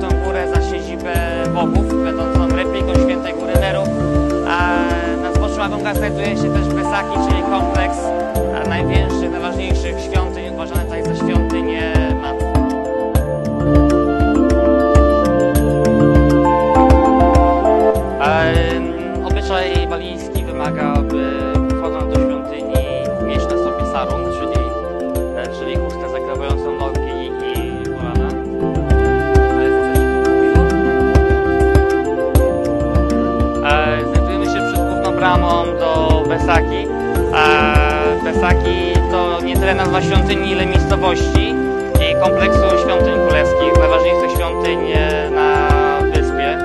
tą górę za siedzibę bogów, będącą repliką świętej góry Neru. A na zboczu Agonga znajduje się też Besaki, czyli kompleks największych, najważniejszych świątyń, uważany tutaj za świątynię tyle nazwa świątyni, ile miejscowości i kompleksu świątyń królewskich, najważniejszych świątyń na wyspie.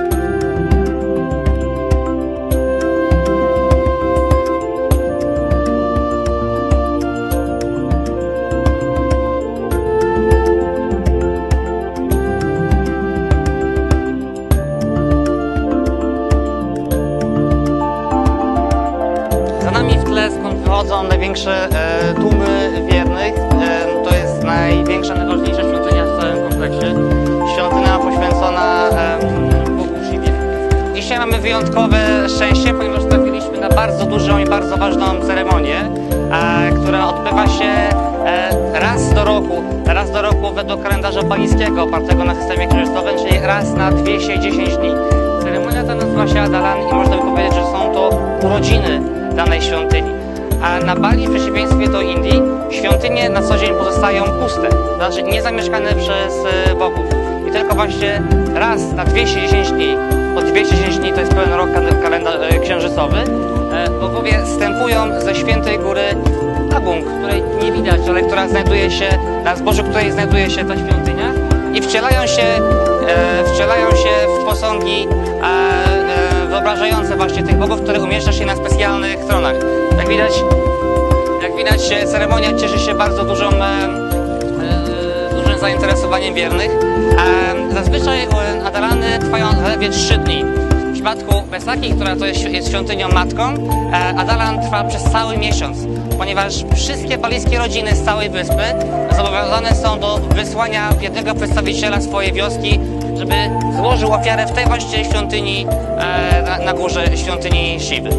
Za nami w tle, skąd wychodzą największe e, tłumy to jest największa, najważniejsza świątynia w całym kompleksie. Świątynia poświęcona Bogu. Dzisiaj mamy wyjątkowe szczęście, ponieważ trafiliśmy na bardzo dużą i bardzo ważną ceremonię, e, która odbywa się e, raz do roku. Raz do roku według kalendarza pańskiego, opartego na systemie krzyżowym, czyli raz na 210 dni. Ceremonia ta nazywa się Adalan i można by powiedzieć, że są to urodziny danej świątyni. A na Bali, w przeciwieństwie do Indii, świątynie na co dzień pozostają puste, to znaczy niezamieszkane przez e, bogów. I tylko właśnie raz na 210 dni, po 210 dni to jest pełen rok kal- kalendarz e, księżycowy, e, bogowie stępują ze świętej góry Agung, której nie widać, ale która znajduje się, na zbożu której znajduje się ta świątynia i wcielają się, wcielają się w posągi wyobrażające właśnie tych bogów, które umieszcza się na specjalnych tronach. Jak widać, jak widać e, ceremonia cieszy się bardzo dużą, e, e, dużym zainteresowaniem wiernych. Zazwyczaj Adalany trwają zaledwie 3 dni. W przypadku Besaki, która to jest, świątynią matką, Adalan trwa przez cały miesiąc, ponieważ wszystkie balijskie rodziny z całej wyspy zobowiązane są do wysłania jednego przedstawiciela swojej wioski, żeby złożył ofiarę w tej właśnie świątyni na, na górze świątyni Shiwy.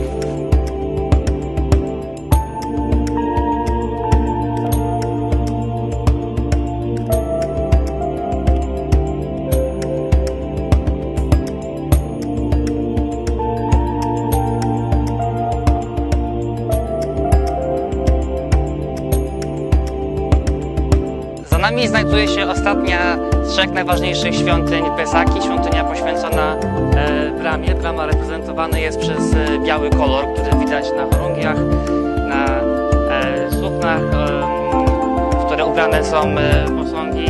Nami znajduje się ostatnia z trzech najważniejszych świątyń Besaki, świątynia poświęcona e, bramie. Brama reprezentowany jest przez e, biały kolor, który widać na chorągiach, na e, suknach, e, w które ubrane są e, posągi.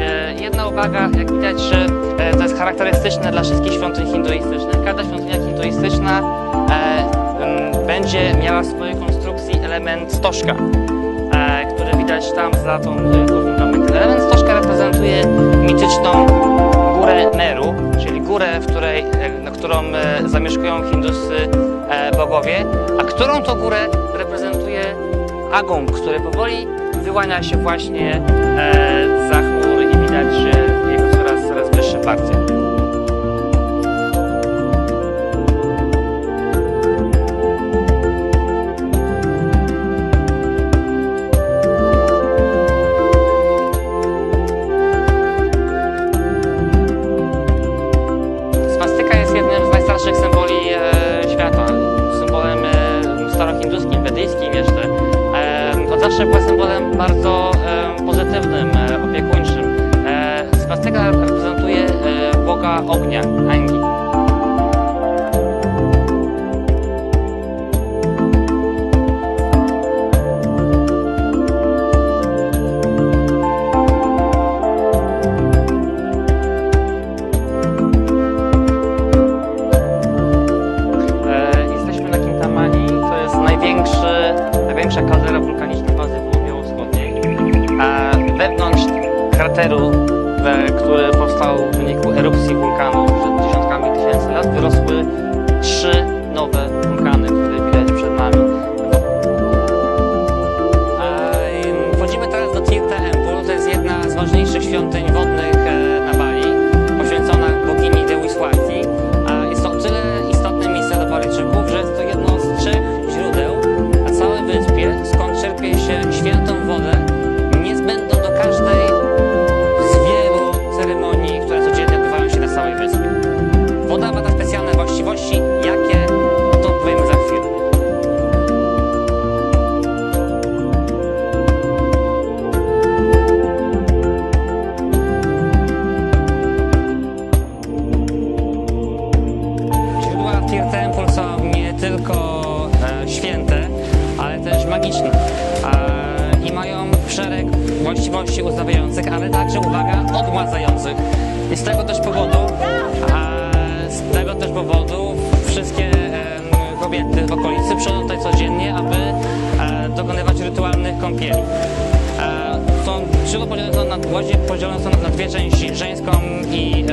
E, jedna uwaga, jak widać, że e, to jest charakterystyczne dla wszystkich świątyń hinduistycznych. Każda świątynia hinduistyczna e, m, będzie miała w swojej konstrukcji element stożka e, który widać tam za tą e, element stożka reprezentuje mityczną górę Meru, czyli górę, w której, e, na którą e, zamieszkują hinduscy e, bogowie, a którą to górę reprezentuje Agung, który powoli wyłania się właśnie za chmur i widać jego coraz, coraz wyższe partie. Zawsze była symbolem bardzo e, pozytywnym, e, opiekuńczym. E, swastyka reprezentuje boga ognia, krateru, który powstał w wyniku erupcji wulkanu przed dziesiątkami tysięcy lat, wyrosły trzy nowe wulkany, które widać przed nami. Wchodzimy teraz do Tirta Empul, to jest jedna z ważniejszych świątyń e, i mają szereg właściwości uzdrawiających, ale także, uwaga, odmładzających. I z tego też powodu, e, z tego też powodu wszystkie kobiety w okolicy przychodzą tutaj codziennie, aby e, dokonywać rytualnych kąpieli. E, Są, źródło podzielone na, są na dwie części, żeńską i